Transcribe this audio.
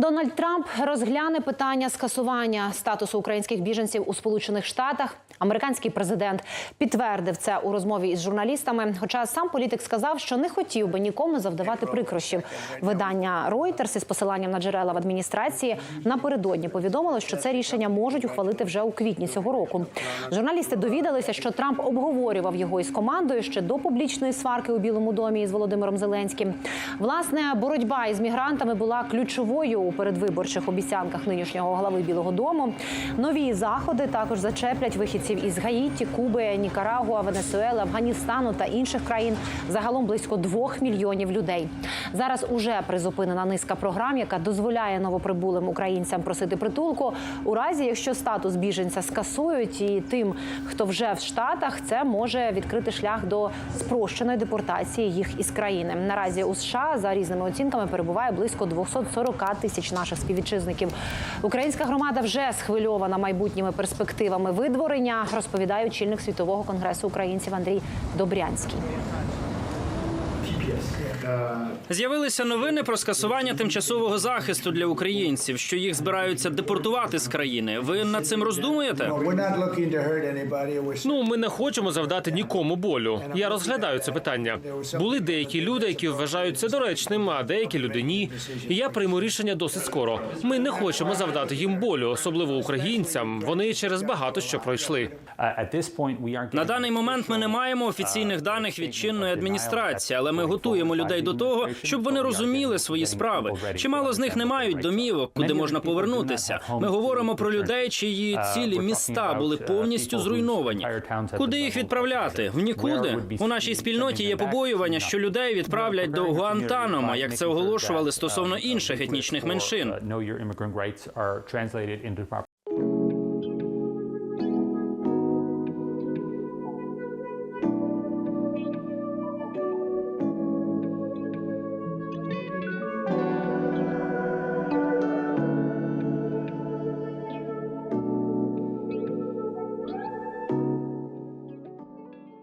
Дональд Трамп розгляне питання скасування статусу українських біженців у Сполучених Штатах. Американський президент підтвердив це у розмові із журналістами. Хоча сам політик сказав, що не хотів би нікому завдавати прикрощів. Видання Reuters із посиланням на джерела в адміністрації напередодні повідомило, що це рішення можуть ухвалити вже у квітні цього року. Журналісти довідалися, що Трамп обговорював його із командою ще до публічної сварки у Білому домі із Володимиром Зеленським. Власне, боротьба із мігрантами була ключовою у передвиборчих обіцянках нинішнього глави Білого Дому. Нові заходи також зачеплять вихідців із Гаїті, Куби, Нікарагуа, Венесуели, Афганістану та інших країн. Загалом близько двох мільйонів людей. Зараз уже призупинена низка програм, яка дозволяє новоприбулим українцям просити притулку. У разі, якщо статус біженця скасують, і тим, хто вже в Штатах, це може відкрити шлях до спрощеної депортації їх із країни. Наразі у США за різними оцінками перебуває близько 240 тисяч наших співвітчизників. Українська громада вже схвильована майбутніми перспективами видворення, розповідає очільник світового конгресу українців Андрій Добрянський. З'явилися новини про скасування тимчасового захисту для українців, що їх збираються депортувати з країни. Ви над цим роздумуєте? Ну, ми не хочемо завдати нікому болю. Я розглядаю це питання. Були деякі люди, які вважають це доречним, а деякі люди ні. І я прийму рішення досить скоро. Ми не хочемо завдати їм болю, особливо українцям. Вони через багато що пройшли. На даний момент ми не маємо офіційних даних від чинної адміністрації, але ми готуємо людей до того, щоб вони розуміли свої справи. Чимало з них не мають домівок, куди можна повернутися. Ми говоримо про людей, чиї цілі міста були повністю зруйновані. Куди їх відправляти? В нікуди. У нашій спільноті є побоювання, що людей відправлять до Гуантанамо, як це оголошували стосовно інших етнічних меншин.